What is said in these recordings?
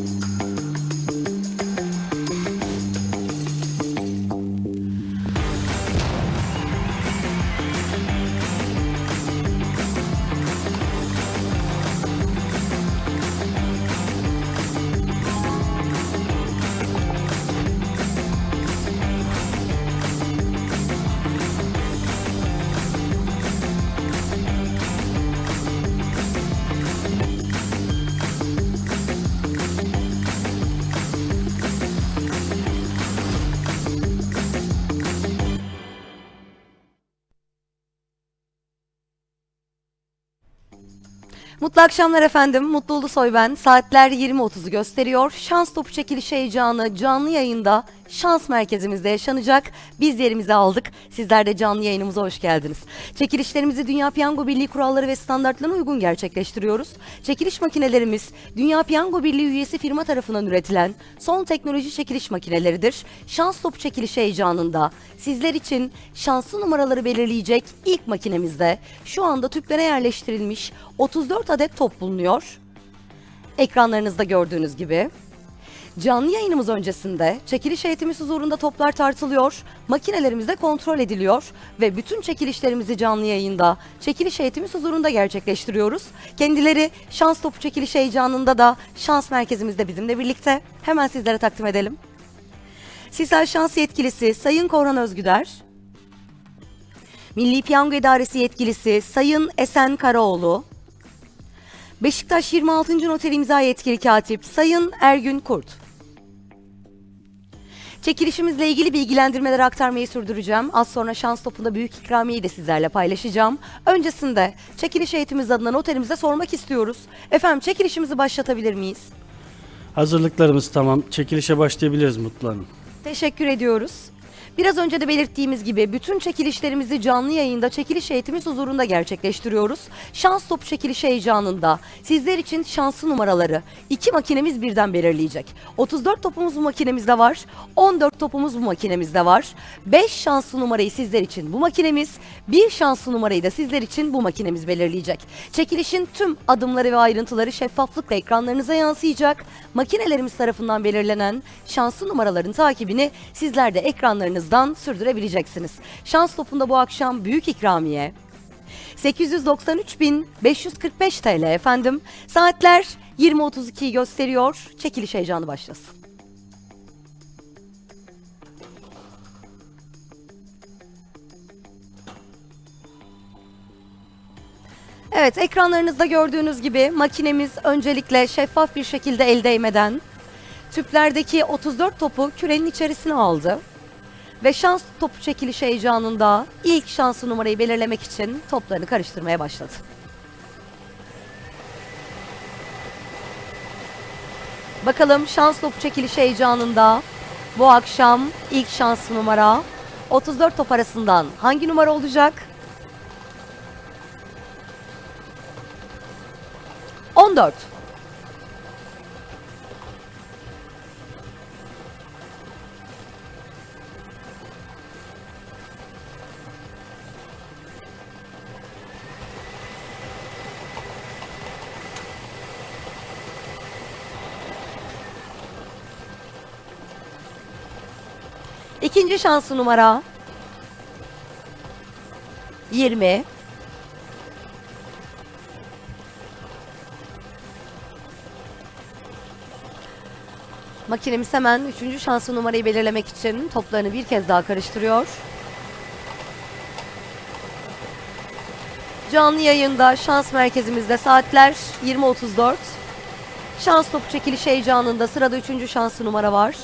you Mutlu akşamlar efendim. Mutlu Ulusoy ben. Saatler 20.30'u gösteriyor. Şans topu çekiliş heyecanı canlı yayında şans merkezimizde yaşanacak. Biz yerimizi aldık. Sizler de canlı yayınımıza hoş geldiniz. Çekilişlerimizi Dünya Piyango Birliği kuralları ve standartlarına uygun gerçekleştiriyoruz. Çekiliş makinelerimiz Dünya Piyango Birliği üyesi firma tarafından üretilen son teknoloji çekiliş makineleridir. Şans topu çekiliş heyecanında sizler için şanslı numaraları belirleyecek ilk makinemizde şu anda tüplere yerleştirilmiş 34 adet top bulunuyor. Ekranlarınızda gördüğünüz gibi. Canlı yayınımız öncesinde çekiliş eğitimi huzurunda toplar tartılıyor, makinelerimiz de kontrol ediliyor ve bütün çekilişlerimizi canlı yayında çekiliş eğitimi huzurunda gerçekleştiriyoruz. Kendileri şans topu çekiliş heyecanında da şans merkezimizde bizimle birlikte. Hemen sizlere takdim edelim. Sisal Şans Yetkilisi Sayın Korhan Özgüder, Milli Piyango İdaresi Yetkilisi Sayın Esen Karaoğlu, Beşiktaş 26. Noter İmza Yetkili Katip Sayın Ergün Kurt. Çekilişimizle ilgili bilgilendirmeleri aktarmayı sürdüreceğim. Az sonra şans topunda büyük ikramiyeyi de sizlerle paylaşacağım. Öncesinde çekiliş eğitimimiz adına noterimize sormak istiyoruz. Efendim çekilişimizi başlatabilir miyiz? Hazırlıklarımız tamam. Çekilişe başlayabiliriz Mutlu Hanım. Teşekkür ediyoruz. Biraz önce de belirttiğimiz gibi bütün çekilişlerimizi canlı yayında çekiliş eğitimiz huzurunda gerçekleştiriyoruz. Şans topu çekiliş heyecanında sizler için şanslı numaraları iki makinemiz birden belirleyecek. 34 topumuz bu makinemizde var. 14 topumuz bu makinemizde var. 5 şanslı numarayı sizler için bu makinemiz, bir şanslı numarayı da sizler için bu makinemiz belirleyecek. Çekilişin tüm adımları ve ayrıntıları şeffaflıkla ekranlarınıza yansıyacak. Makinelerimiz tarafından belirlenen şanslı numaraların takibini sizler de ekranlarınızdan sürdürebileceksiniz. Şans topunda bu akşam büyük ikramiye 893.545 TL efendim. Saatler 20.32'yi gösteriyor. Çekiliş heyecanı başlasın. Evet ekranlarınızda gördüğünüz gibi makinemiz öncelikle şeffaf bir şekilde el değmeden tüplerdeki 34 topu kürenin içerisine aldı. Ve şans topu çekiliş heyecanında ilk şanslı numarayı belirlemek için toplarını karıştırmaya başladı. Bakalım şans topu çekiliş heyecanında bu akşam ilk şanslı numara 34 top arasından hangi numara olacak? 14. İkinci şanslı numara 20. Makinemiz hemen üçüncü şanslı numarayı belirlemek için toplarını bir kez daha karıştırıyor. Canlı yayında şans merkezimizde saatler 20.34. Şans topu çekiliş heyecanında sırada üçüncü şanslı numara var.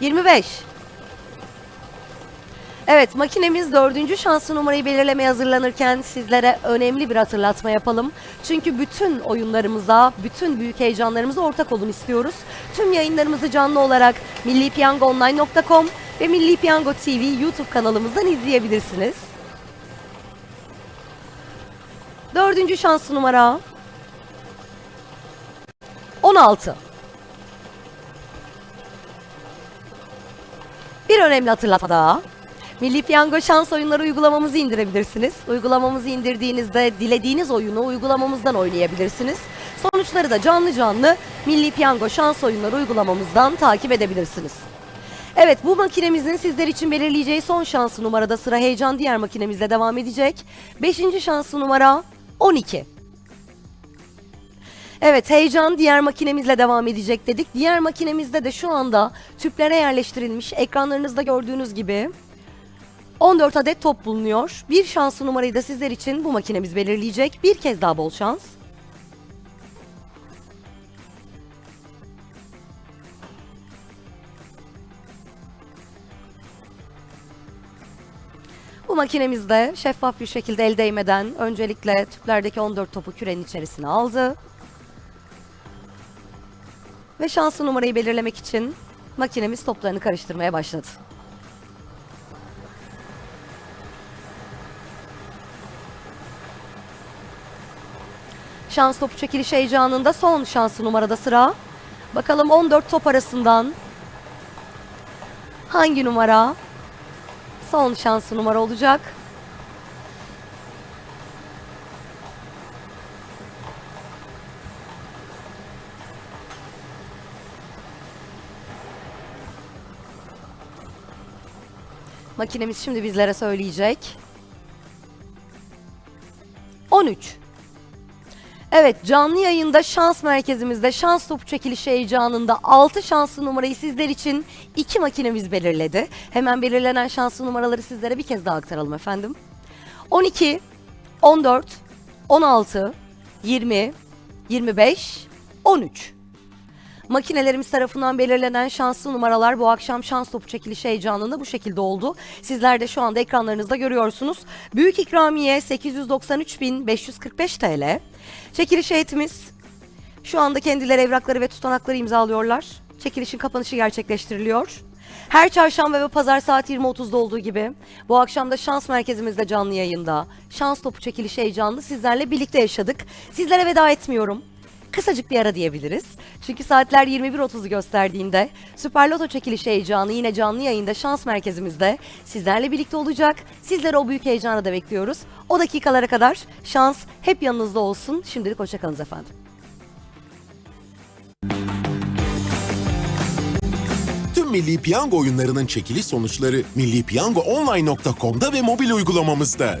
Yirmi beş. Evet makinemiz dördüncü şanslı numarayı belirlemeye hazırlanırken sizlere önemli bir hatırlatma yapalım. Çünkü bütün oyunlarımıza, bütün büyük heyecanlarımıza ortak olun istiyoruz. Tüm yayınlarımızı canlı olarak millipiyangoonline.com ve Milli Piyango TV YouTube kanalımızdan izleyebilirsiniz. Dördüncü şanslı numara 16. Bir önemli hatırlatma daha. Milli Piyango şans oyunları uygulamamızı indirebilirsiniz. Uygulamamızı indirdiğinizde dilediğiniz oyunu uygulamamızdan oynayabilirsiniz. Sonuçları da canlı canlı Milli Piyango şans oyunları uygulamamızdan takip edebilirsiniz. Evet bu makinemizin sizler için belirleyeceği son şansı numarada sıra heyecan diğer makinemizle devam edecek. Beşinci şansı numara 12. Evet heyecan diğer makinemizle devam edecek dedik. Diğer makinemizde de şu anda tüplere yerleştirilmiş ekranlarınızda gördüğünüz gibi 14 adet top bulunuyor. Bir şanslı numarayı da sizler için bu makinemiz belirleyecek. Bir kez daha bol şans. Bu makinemizde şeffaf bir şekilde el değmeden öncelikle tüplerdeki 14 topu kürenin içerisine aldı. Ve şanslı numarayı belirlemek için makinemiz toplarını karıştırmaya başladı. Şans topu çekiliş heyecanında son şanslı numarada sıra. Bakalım 14 top arasından hangi numara son şanslı numara olacak? Makinemiz şimdi bizlere söyleyecek. 13. Evet canlı yayında şans merkezimizde şans topu çekilişi heyecanında 6 şanslı numarayı sizler için 2 makinemiz belirledi. Hemen belirlenen şanslı numaraları sizlere bir kez daha aktaralım efendim. 12, 14, 16, 20, 25, 13. Makinelerimiz tarafından belirlenen şanslı numaralar bu akşam şans topu çekilişi heyecanında bu şekilde oldu. Sizler de şu anda ekranlarınızda görüyorsunuz. Büyük ikramiye 893.545 TL. Çekiliş heyetimiz şu anda kendileri evrakları ve tutanakları imzalıyorlar. Çekilişin kapanışı gerçekleştiriliyor. Her çarşamba ve pazar saat 20.30'da olduğu gibi bu akşam da şans merkezimizde canlı yayında şans topu çekilişi heyecanını sizlerle birlikte yaşadık. Sizlere veda etmiyorum kısacık bir ara diyebiliriz. Çünkü saatler 21.30'u gösterdiğinde Süper Loto çekilişi heyecanı yine canlı yayında şans merkezimizde sizlerle birlikte olacak. Sizleri o büyük heyecana da bekliyoruz. O dakikalara kadar şans hep yanınızda olsun. Şimdilik hoşçakalınız efendim. Tüm Milli Piyango oyunlarının çekiliş sonuçları millipiyangoonline.com'da ve mobil uygulamamızda.